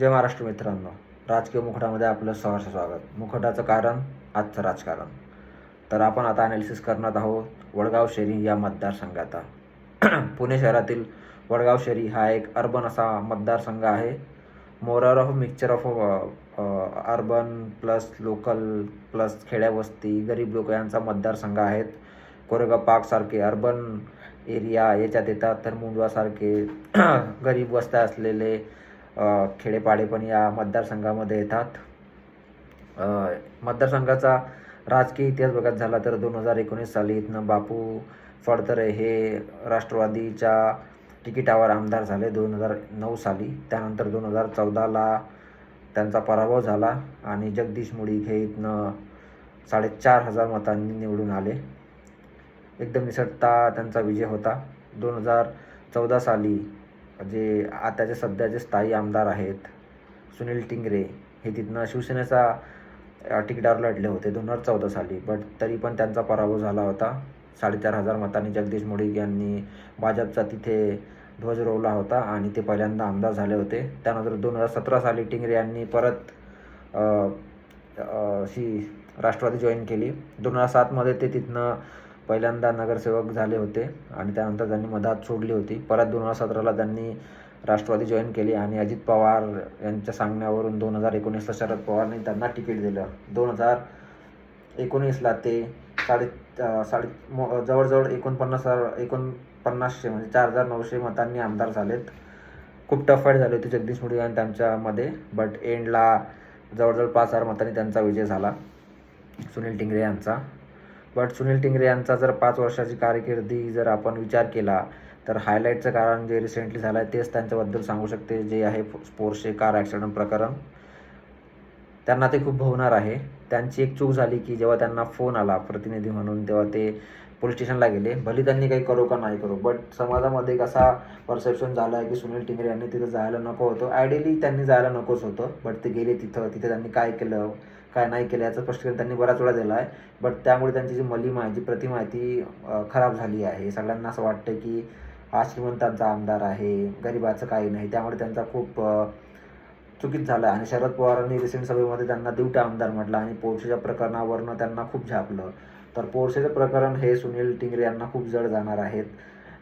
जय महाराष्ट्र मित्रांनो. राजकीय मुखटामध्ये आपलं सहर्ष स्वागत. मुखटाचं कारण आजचं राजकारण. तर आपण आता अनालिसिस करणार आहोत वडगाव शेरी या मतदारसंघाचा. पुणे शहरातील वडगाव शेरी हा एक अर्बन असा मतदारसंघ आहे. Morar of mixture of urban plus local plus खेड्यावस्ती गरीब लोक यांचा मतदारसंघ आहेत. कोरेगाव पार्कसारखे अर्बन एरिया याच्यात येतात. तर मुंडवासारखे गरीब वस्त्या असलेले खेडेपाडे पण या मतदारसंघामध्ये येतात. मतदारसंघाचा राजकीय इतिहास बघत झाला तर दोन हजार एकोणीस साली इथनं बापू फडतरे हे राष्ट्रवादीच्या तिकिटावर आमदार झाले दोन हजार नऊ साली. त्यानंतर दोन हजार चौदाला त्यांचा पराभव झाला आणि जगदीश मुळीक हे इथनं साडेचार हजार मतांनी निवडून आले. एकदम निसटता त्यांचा विजय होता. दोन हजार चौदा साली जे आताचे सध्याचे स्थायी आमदार आहेत सुनील टिंगरे हे तिथनं शिवसेनेचा तिकिटावर लढले होते दोन हजार चौदा साली. बट तरी पण त्यांचा पराभव झाला होता. साडेचार हजार मतांनी जगदीश मुळीक यांनी भाजपचा तिथे ध्वज रोवला होता आणि ते पहिल्यांदा आमदार झाले होते. त्यानंतर दोन हजार सतरा साली टिंगरे यांनी परत शी राष्ट्रवादी जॉईन केली. दोन हजार सातमध्ये ते तिथनं पहिल्यांदा नगरसेवक झाले होते आणि त्यानंतर त्यांनी मधात सोडली होती. परत दोन हजार सतराला त्यांनी राष्ट्रवादी जॉईन केली आणि अजित पवार यांच्या सांगण्यावरून दोन हजार एकोणीसला शरद पवारने त्यांना तिकीट दिलं. दोन हजार एकोणीसला ते साडे साडे जवळजवळ एकोणपन्नास हजार एकोणपन्नासशे म्हणजे चार हजार नऊशे मतांनी आमदार झालेत. खूप टफ फाईट झाली होती जगदीश मुळीक आणि त्यांच्यामध्ये बट एंडला जवळजवळ पाच हजार मतांनी त्यांचा विजय झाला. सुनील टिंगरे यांचा. बट सुनील टिंगरे यांचा जर पाच वर्षाची कारकिर्दी जर आपण विचार केला तर हायलाईटचं कारण जे रिसेंटली झालं आहे तेच त्यांच्याबद्दल सांगू शकते जे आहे स्पोर्ट्सचे कार ॲक्सिडेंट प्रकरण. त्यांना ते खूप भवणार आहे. त्यांची एक चूक झाली की जेव्हा त्यांना फोन आला प्रतिनिधी म्हणून तेव्हा ते पोलीस स्टेशनला गेले. भले त्यांनी काही करो का नाही करू बट समाजामध्ये एक असा परसेप्शन झाला आहे की सुनील टिंगरे यांनी तिथं जायला नको होतं. आयडियली त्यांनी जायला नकोच होतं बट ते गेले तिथं. तिथे त्यांनी काय केलं काय नाही केलं याचं स्पष्टीकरण त्यांनी बऱ्याच वेळा दिला आहे. बट त्यामुळे त्यांची जी मलिमा आहे जी प्रतिमा आहे ती खराब झाली आहे. सगळ्यांना असं वाटतं की हा श्रीमंतांचा आमदार आहे गरिबाचं काही नाही. त्यामुळे त्यांचा खूप चुकीत झालं आणि शरद पवारांनी रिसेंट सभेमध्ये त्यांना दिवटा आमदार म्हटलं आणि पोरशेच्या प्रकरणावरनं त्यांना खूप झापलं. तर पोरशेचं प्रकरण हे सुनील टिंगरे यांना खूप जड जाणार आहेत.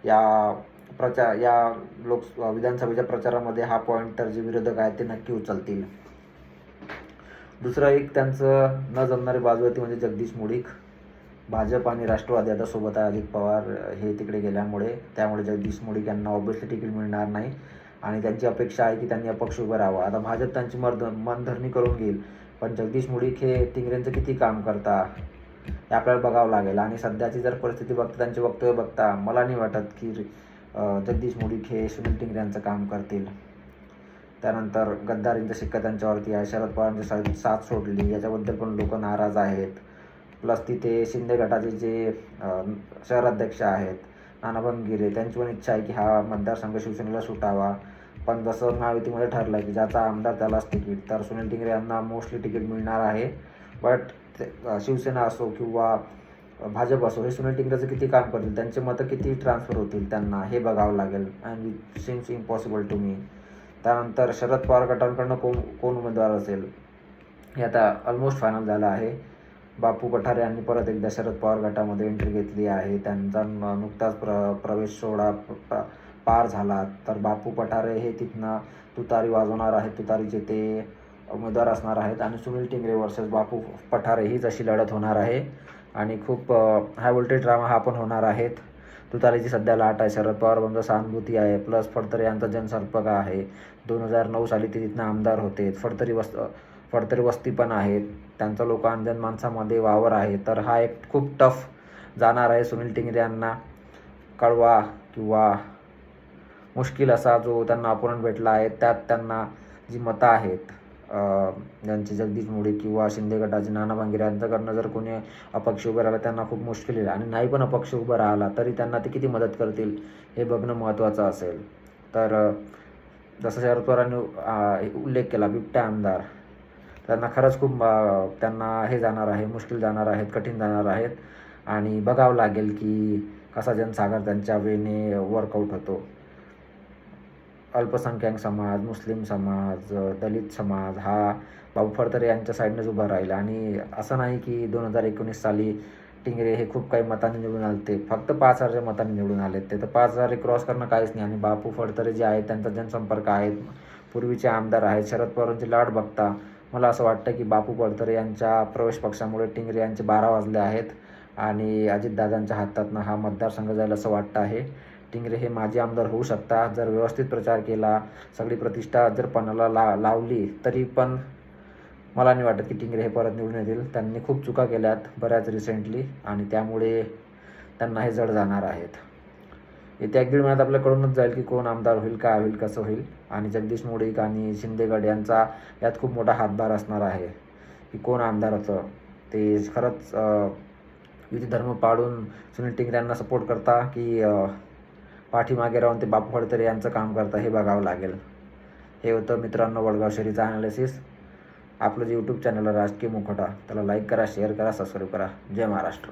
या प्रचार या लोक विधानसभेच्या प्रचारामध्ये हा पॉईंट तर जे विरोधक आहेत ते नक्की उचलतील. दुसरं एक त्यांचं न जमणारी बाजू आहे ती म्हणजे जगदीश मुळीक भाजप आणि राष्ट्रवादी आता सोबत आहे अजित पवार हे तिकडे गेल्यामुळे त्यामुळे जगदीश मुळीक यांना ऑब्विसली तिकीट मिळणार नाही. आणि त्यांची अपेक्षा आहे की त्यांनी अपक्ष उभं राहावं. आता भाजप त्यांची मर्द मनधरणी करून घेईल. पण जगदीश मुळीक हे टिंगरेंचं किती काम करता हे आपल्याला बघावं लागेल. आणि सध्याची जर परिस्थिती बघता त्यांचे वक्तव्य बघता मला नाही वाटत की जगदीश मुळीक हे सुनील टिंगऱ्यांचं काम करतील. त्यानंतर गद्दारींचा शिक्का त्यांच्यावरती आहे. शरद पवारांची साथ सोडली. याच्याबद्दल पण लोक नाराज आहेत. प्लस तिथे शिंदे गटाचे जे शहराध्यक्ष आहेत नाना भंगिरे त्यांची पण इच्छा आहे की हा मतदारसंघ शिवसेनेला सुटावा. पण जसं महायुतीमध्ये ठरलं आहे की ज्याचा आमदार त्यालाच तिकीट तर सुनील टिंगरे यांना मोस्टली तिकीट मिळणार आहे. बट शिवसेना असो किंवा भाजप असो हे सुनील टिंगरेचं किती काम करतील? त्यांचे मतं किती ट्रान्सफर होतील त्यांना? हे बघावं लागेल. And it seems impossible to me त्यानंतर शरद पवार गटांकडनं कोण कोण उमेदवार असेल? हे आता ऑलमोस्ट फायनल झालं आहे. बापू पठारे यांनी परत एकदा शरद पवार गटामध्ये एंट्री घेतली आहे. त्यांचा न- नुकताच प्र प्रवेश सोहळा प- पार झाला. तर बापू पठारे हे तिथनं तुतारी वाजवणार आहेत. तुतारीचे ते उमेदवार असणार आहेत आणि सुनील टिंगरे वर्सेस बापू पठारे हीच अशी लढत होणार आहे. आणि खूप हाय व्होल्टेज ड्रामा हा पण होणार आहेत तुतारीची सध्या लाट आहे. शरद पवार बंद सहानुभूती आहे. प्लस फडतरे यांचा जनसंपर्क आहे. दोन हजार नऊ साली ते तिथनं आमदार होते. फडतरी वस्त फडतरी वस्ती पण आहेत. त्यांचा लोकांजन माणसामध्ये वावर आहे. तर हा एक खूप टफ जाणार आहे सुनील टिंगरे यांना. कळवा किंवा मुश्किल असा जो त्यांना अपोनंट भेटला आहे त्यात त्यांना जी मतं आहेत ज्यांचे जगदीश मुळे किंवा शिंदे गटाचे नाना भांगिरे यांच्याकडनं जर कोणी अपक्ष उभं राहिला त्यांना खूप मुश्किल येईल. आणि नाही पण अपक्ष उभं राहिला तरी त्यांना ते किती मदत करतील हे बघणं महत्त्वाचं असेल. तर जसं शरद पवारांनी उल्लेख केला बिबट्या आमदार. त्यांना खरंच खूप त्यांना हे जाणार आहे मुश्किल जाणार आहेत कठीण जाणार आहेत. आणि बघावं लागेल की कसा जनसागर त्यांच्या वेने वर्कआउट होतो. अल्पसंख्याक समाज मुस्लिम समाज दलित समाज हा बाबू फडतरे यांच्या साईडनेच उभा राहील. आणि असं नाही की दोन हजार एकोणीस साली टिंगरे हे खूप काही मतांनी निवडून आले. ते फक्त पाच हजारच्या मतांनी निवडून आले ते तर पाच हजार क्रॉस करणं काहीच नाही. आणि बापू फडतरे जे आहेत त्यांचा जनसंपर्क आहेत. पूर्वीचे आमदार आहेत. शरद पवारांची लाट बघता मला असं वाटतं की बापू पडतरे यांच्या प्रवेश पक्षामुळे टिंगरे यांचे बारा वाजले आहेत आणि अजितदादांच्या हातातनं हा मतदारसंघ जाईल असं वाटतं आहे. टिंगरे हे माजी आमदार होऊ शकतात जर व्यवस्थित प्रचार केला सगळी प्रतिष्ठा जर पणाला ला लावली तरी पण मला नाही वाटत की टिंगरे हे परत निवडून येतील. त्यांनी खूप चुका केल्यात बऱ्याच रिसेंटली आणि त्यामुळे त्यांना हे जड जाणार आहेत. येत्या एक दीड महिन्यात आपल्याला कळूनच जाईल की कोण आमदार होईल काय होईल कसं होईल. आणि जगदीश मुळीक आणि शिंदेगड यांचा यात खूप मोठा हातभार असणार आहे की कोण आमदार होतं. ते खरंच युती धर्म पाडून सुनील टिंगरे यांना सपोर्ट करता की पाठीमागे राहून ते बापू फडतरे यांचं काम करता हे बघावं लागेल. हे होतं मित्रांनो वडगाव शहरीचं अनालिसिस आपलं जे यूट्यूब चॅनल आहे राजकीय मुखोटा त्याला लाईक करा शेअर करा सबस्क्राईब करा. जय महाराष्ट्र.